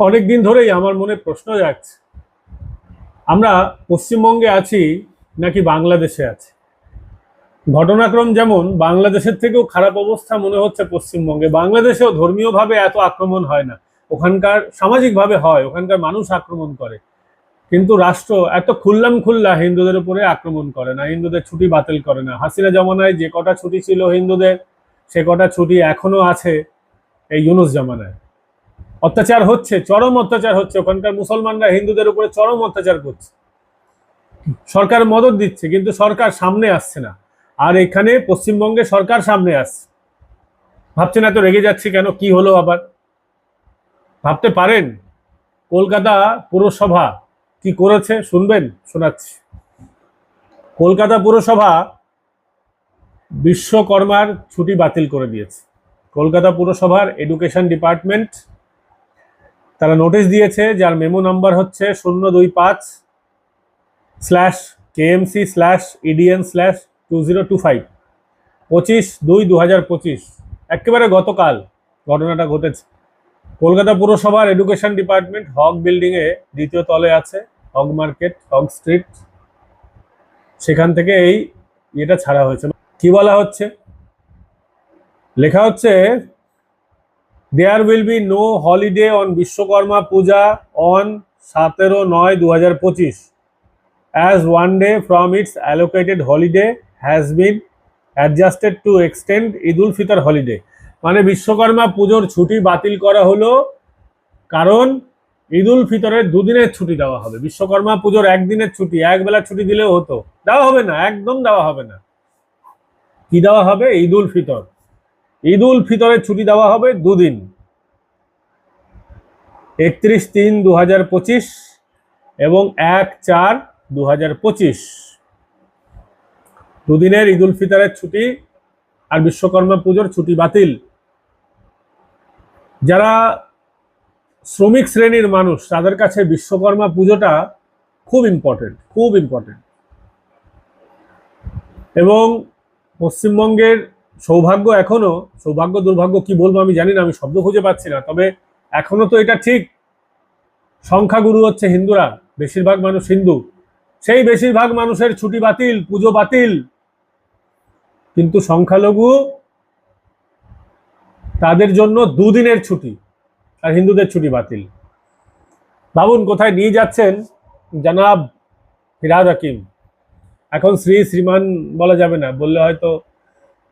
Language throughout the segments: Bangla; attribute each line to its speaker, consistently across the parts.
Speaker 1: অনেক দিন ধরেই আমার মনে প্রশ্ন যাচ্ছে আমরা পশ্চিমবঙ্গে আছি নাকি বাংলাদেশে আছি? ঘটনাক্রম যেমন, বাংলাদেশের থেকেও খারাপ অবস্থা মনে হচ্ছে পশ্চিমবঙ্গে। বাংলাদেশেও ধর্মীয়ভাবে এত আক্রমণ হয় না। ওখানকার সামাজিকভাবে হয়, ওখানকার মানুষ আক্রমণ করে। কিন্তু রাষ্ট্র এত খুল্লাম খুল্লা হিন্দুদের উপরে আক্রমণ করে না, হিন্দুদের ছুটি বাতিল করে না। হাসিনা জমানায় যে কটা ছুটি ছিল হিন্দুদের, সে কটা ছুটি এখনও আছে এই ইউনুস জামানায়। অত্যাচার হচ্ছে, চরম অত্যাচার হচ্ছে, ওখানকার মুসলমানরা হিন্দুদের উপরে চরম অত্যাচার করছে। সরকার মদত দিচ্ছে, কিন্তু সরকার সামনে আসছে না। আর এখানে পশ্চিমবঙ্গে সরকার সামনে আসছে। ভাবছেন এত রেগে যাচ্ছে কেন, কি হলো আবার? ভাবতে পারেন, কলকাতা পুরসভা কি করেছে? শুনবেন, শোনাচ্ছি। কলকাতা পুরসভা বিশ্বকর্মার ছুটি বাতিল করে দিয়েছে। কলকাতা পুরসভার এডুকেশন ডিপার্টমেন্ট তারা নোটিশ দিয়েছে যার মেমো নাম্বার হচ্ছে শূন্য দুই পাঁচ slash KMC slash EDN slash two zero two five পঁচিশ দুই দু হাজার পঁচিশ। একেবারে গতকাল ঘটনাটা ঘটেছে। কলকাতা পুরসভার এডুকেশন ডিপার্টমেন্ট হক বিল্ডিংয়ে দ্বিতীয় তলে আছে, হক মার্কেট হক স্ট্রিট সেখান থেকে এই ইয়েটা ছাড়া হয়েছে। কি বলা হচ্ছে? লেখা হচ্ছে there will be no holiday on Vishwakarma Puja on সতেরো নয় দু হাজার পঁচিশ as one day from its allocated holiday has been adjusted to extend Eid ul Fitr holiday মানে বিশ্বকর্মা পুজোর ছুটি বাতিল করা হলো কারণ ঈদ উল ফিতরের দুদিনের ছুটি দেওয়া হবে। বিশ্বকর্মা পুজোর একদিনের ছুটি এক বেলা ছুটি দিলেও হতো। দেওয়া হবে না, একদম দেওয়া হবে না। কি দেওয়া হবে? ঈদ উল ফিতর ঈদ উল ফিতরের ছুটি দেওয়া হবে দুদিন। একত্রিশ তিন দু এবং এক চার দু দুদিনের ঈদ উল ফিতরের ছুটি আর বিশ্বকর্মা পুজোর ছুটি বাতিল। যারা শ্রমিক শ্রেণির মানুষ, তাদের কাছে বিশ্বকর্মা পুজোটা খুব ইম্পর্টেন্ট খুব ইম্পর্টেন্ট এবং পশ্চিমবঙ্গের সৌভাগ্য এখনও, সৌভাগ্য, দুর্ভাগ্য কি বলব আমি জানি না, আমি শব্দ খুঁজে পাচ্ছি না। তবে এখনও তো এটা ঠিক। সংখ্যাগুরু হচ্ছে হিন্দুরা, বেশিরভাগ মানুষ হিন্দু। সেই বেশিরভাগ মানুষের ছুটি বাতিল, পুজো বাতিল। কিন্তু সংখ্যালঘু তাদের জন্য দুদিনের ছুটি, আর হিন্দুদের ছুটি বাতিল। ভাবুন কোথায় নিয়ে যাচ্ছেন? জানাব ফিরাদ হাকিম। এখন শ্রী শ্রীমান বলা যাবে না, বললে হয়তো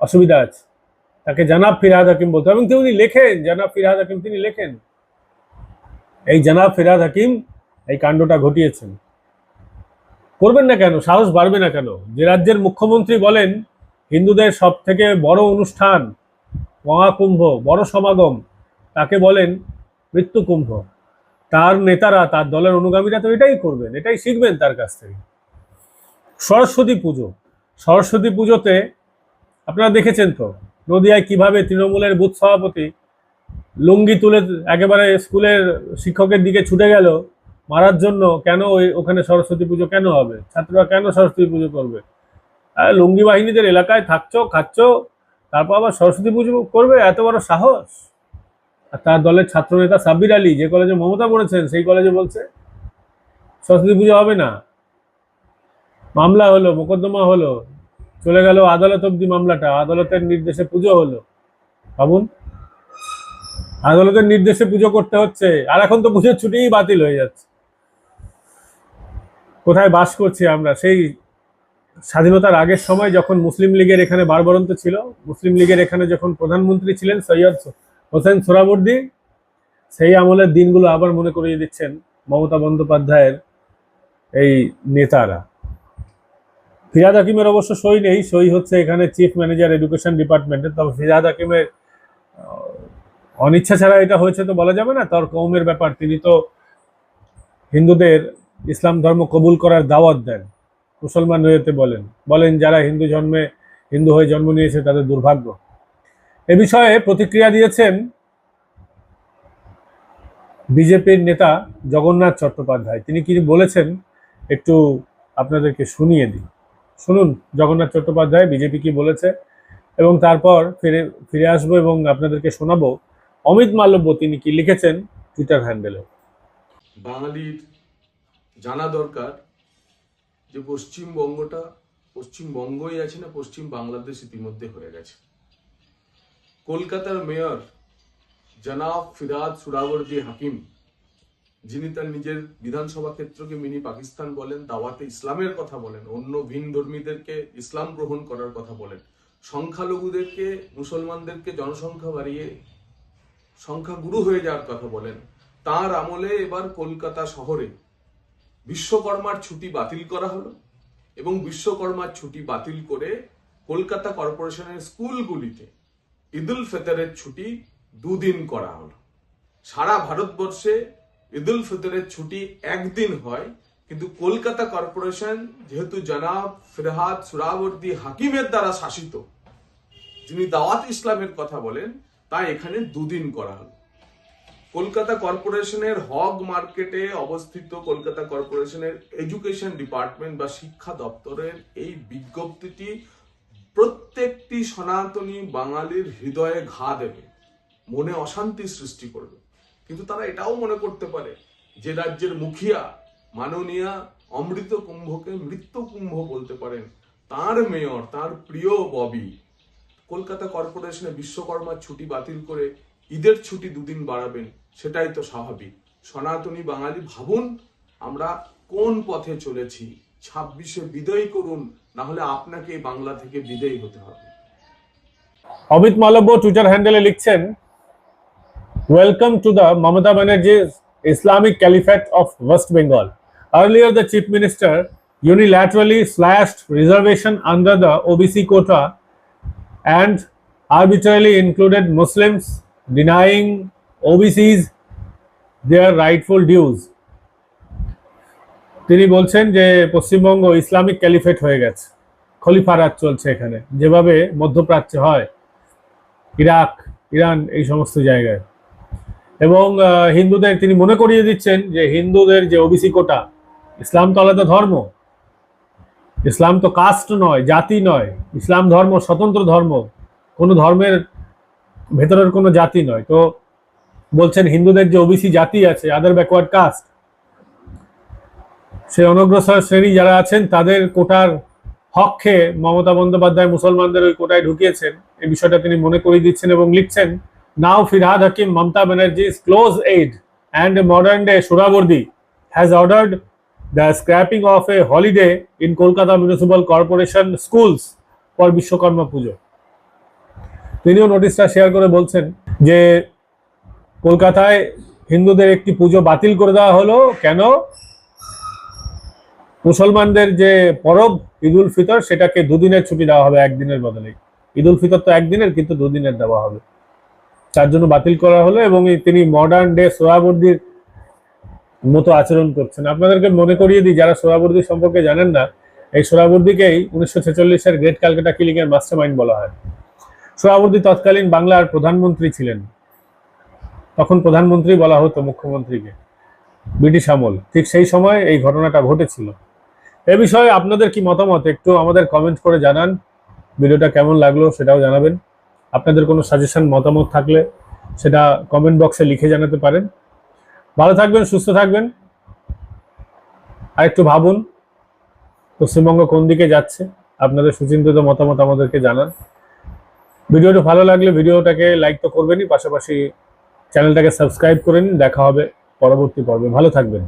Speaker 1: অসুবিধা আছে। তাকে জানাব ফিরাদ হাকিম বলতে। এবং তিনি লেখেন, জানাব ফিরাদ হাকিম, তিনি লেখেন, এই জানাব ফিরাদ হাকিম এই কাণ্ডটা ঘটিয়েছেন। করবেন না কেন? সাহস বাড়বে না কেন? যে রাজ্যের মুখ্যমন্ত্রী বলেন, হিন্দুদের সব থেকে বড় অনুষ্ঠান মহাকুম্ভ, বড় সমাগম, তাকে বলেন মৃত্যু কুম্ভ। তার নেতারা, তার দলের অনুগামীরা তো এটাই করবেন, এটাই শিখবেন তার কাছ থেকে। সরস্বতী পুজো। সরস্বতী পুজোতে আপনারা দেখেছেন তো, নদিয়ায় কীভাবে তৃণমূলের বুথ সভাপতি লুঙ্গি তুলে একেবারে স্কুলের শিক্ষকের দিকে ছুটে গেল, মারার জন্য কেন ওই ওখানে সরস্বতী পুজো কেন হবে? ছাত্ররা কেন সরস্বতী পুজো করবে? আর লুঙ্গি বাহিনীদের এলাকায় থাকছো, খাচ্ছ, তারপর আবার সরস্বতী পুজো করবে, এত বড় সাহস? আর তার দলের ছাত্রনেতা সাব্বির আলী যে কলেজে মমতা পড়েছেন সেই কলেজে বলছে, সরস্বতী পুজো হবে না। মামলা হলো, মোকদ্দমা হলো চলে গেল আদালত অব্দি মামলাটা। আদালতের নির্দেশে পুজো হলো। ভাবুন আদালতের নির্দেশে পুজো করতে হচ্ছে। আর এখন তো পুজোর ছুটিই বাতিল হয়ে যাচ্ছে। কোথায় বাস করছি আমরা? সেই স্বাধীনতার আগের সময় যখন মুসলিম লীগের এখানে বারবরন্ত ছিল, মুসলিম লীগের এখানে যখন প্রধানমন্ত্রী ছিলেন সৈয়দ হোসেন সোহরাবর্দী সেই আমলের দিনগুলো আবার মনে করিয়ে দিচ্ছেন মমতা বন্দ্যোপাধ্যায়ের এই নেতারা। ফিরাদ হাকিমের অবশ্য সই নেই। সই হচ্ছে এখানে চিফ ম্যানেজার এডুকেশন ডিপার্টমেন্টের তবে ফিরাদ হাকিমের অনিচ্ছা ছাড়া এটা হয়েছে তো বলা যাবে না। তার কৌমের ব্যাপার। তিনি তো হিন্দুদের ইসলাম ধর্ম কবুল করার দাওয়াত দেন, মুসলমান হয়েতে বলেন। বলেন, যারা হিন্দু জন্মে হিন্দু হয়ে জন্ম নিয়েছে, তাদের দুর্ভাগ্য। এ বিষয়ে প্রতিক্রিয়া দিয়েছেন বিজেপির নেতা জগন্নাথ চট্টোপাধ্যায়। তিনি কি বলেছেন? একটু আপনাদেরকে শুনিয়ে দিই। শুনুন, জগন্নাথ চট্টোপাধ্যায় বিজেপি কি বলেছে, এবং তারপর ফিরে ফিরে আসব এবং আপনাদেরকে শোনাবো, অমিত মাল্লব্য তিনি কি লিখেছেন টুইটার হ্যান্ডেলে
Speaker 2: বাঙালির জানা দরকার যে পশ্চিমবঙ্গটা, পশ্চিমবঙ্গই আছে না, পশ্চিম বাংলাদেশ ইতিমধ্যে হয়ে গেছে। কলকাতার মেয়র জনাব ফিরাদ সুরাবর্দি হাকিম যিনি তার নিজের বিধানসভা ক্ষেত্রকে মিনি পাকিস্তান বলেন, দাওয়াতে ইসলামের কথা বলেন, অন্য ভিন ধর্মীদেরকে ইসলাম গ্রহণ করার কথা বলেন, সংখ্যালঘুদেরকে, মুসলমানদেরকে জনসংখ্যা বাড়িয়ে সংখ্যাগুরু হয়ে যাওয়ার কথা বলেন, তার আমলে এবার কলকাতা শহরে বিশ্বকর্মার ছুটি বাতিল করা হলো এবং বিশ্বকর্মার ছুটি বাতিল করে কলকাতা কর্পোরেশনের স্কুলগুলিতে ঈদুল ফিতরের ছুটি দুদিন করা হলো। সারা ভারতবর্ষে ঈদুল ফিতরের ছুটি একদিন হয়, কিন্তু কলকাতা কর্পোরেশন যেহেতু জনাব ফিরহাদ সুরাবর্দি হাকিমের দ্বারা শাসিত, যিনি দাওয়াত ইসলামের কথা বলেন তা এখানে দুদিন করা হলো। কলকাতা কর্পোরেশনের হগ মার্কেটে অবস্থিত কলকাতা কর্পোরেশনের এডুকেশন ডিপার্টমেন্ট বা শিক্ষা দপ্তরের এই বিজ্ঞপ্তিটি প্রত্যেকটি সনাতনী বাঙালির হৃদয়ে ঘা দেবে, মনে অশান্তি সৃষ্টি করবে। কিন্তু তারা এটাও মনে করতে পারে যে রাজ্যের মুখিয়া মাননীয়া অমৃত কুম্ভকে মৃত্যু কুম্ভ বলতে পারেন। তার মেয়র, তার প্রিয় ববি, কলকাতা কর্পোরেশনে বিশ্বকর্মার ছুটি বাতিল করে ঈদের ছুটি দুদিন বাড়াবেন, সেটাই তো স্বাভাবিক। সনাতনী বাঙালি ভাবুন, আমরা কোন পথে চলেছি? ছাব্বিশে বিদায় করুন, না হলে আপনাকে বাংলা থেকে বিদায় হতে হবে।
Speaker 1: অমিত মালব্য, টুইটার হ্যান্ডেলে লিখছেন welcome to the Mamata Banerjee's Islamic Caliphate of West Bengal. Earlier, the chief minister unilaterally slashed reservation under the OBC quota and arbitrarily included Muslims, denying OBCs their rightful dues. তিনি বলছেন যে পশ্চিমবঙ্গ ইসলামিক ক্যালিফেট হয়ে গেছে খলিফা রাজ চলছে এখানে যেভাবে মধ্যপ্রাচ্যে হয় ইরাক ইরান এই সমস্ত জায়গায় এবং হিন্দুদের তিনি মনে করিয়ে দিচ্ছেন যে হিন্দুদের যে ওবিসি কোটা, ইসলাম তো আলাদা ধর্ম। ইসলাম তো কাস্ট নয়, জাতি নয়। ইসলাম ধর্ম স্বতন্ত্র ধর্ম, কোনো ধর্মের ভেতরের কোনো জাতি নয়। তো বলছেন হিন্দুদের যে ওবিসি জাতি আছে আদার ব্যাকওয়ার্ড কাস্ট সে অনগ্রসর শ্রেণি যারা আছেন, তাদের কোটার হককে মমতা বন্দ্যোপাধ্যায় মুসলমানদের ওই কোটায় ঢুকিয়েছেন। এই বিষয়টা তিনি মনে করিয়ে দিচ্ছেন এবং লিখছেন। Now Firhad Hakim Mamata Banerjee's close aid and a modern day Shurabordi has ordered the scrapping of a holiday in Kolkata Municipal Corporation schools for Vishwakarma Puja তিনিও নোটিশটা শেয়ার করে বলছেন যে কলকাতায় হিন্দুদের একটি পুজো বাতিল করে দেওয়া হলো। কেন? মুসলমানদের যে পরব ঈদুল ফিতর, সেটাকে দুদিনের ছুটি দেওয়া হবে, একদিনের বদলে। ঈদুল ফিতর তো একদিনের, কিন্তু দুদিনের দেওয়া হবে। তার জন্য বাতিল করা হলো এবং তিনি মডার্ন ডে সোয়াবর্দির মতো আচরণ করছেন। আপনাদেরকে মনে করিয়ে দিই, যারা সোয়াবর্দি সম্পর্কে জানেন না, এই সোয়াবর্দিকেই উনিশশো ছেচল্লিশের গ্রেট ক্যালকাটা কিলিং এর মাস্টার মাইন্ড বলা হয়। সোয়াবর্দি তৎকালীন বাংলার প্রধানমন্ত্রী ছিলেন। তখন প্রধানমন্ত্রী বলা হতো মুখ্যমন্ত্রীকে, ব্রিটিশ আমল। ঠিক সেই সময় এই ঘটনাটা ঘটেছিল। এ বিষয়ে আপনাদের কি মতামত? একটু আমাদের কমেন্ট করে জানান। ভিডিওটা কেমন লাগল সেটাও জানাবেন। আপনাদের কোনো সাজেশন মতামত থাকলে সেটা কমেন্ট বক্সে লিখে জানাতে পারেন। ভালো থাকবেন, সুস্থ থাকবেন। আর একটু ভাবুন, পশ্চিমবঙ্গ কোন দিকে যাচ্ছে? আপনাদের সুচিন্তিত মতামত আমাদেরকে জানান। ভিডিওটা ভালো লাগলে ভিডিওটাকে লাইক তো করবেনই, পাশাপাশি চ্যানেলটাকে সাবস্ক্রাইব করে নিন। দেখা হবে পরবর্তী পর্বে। ভালো থাকবেন।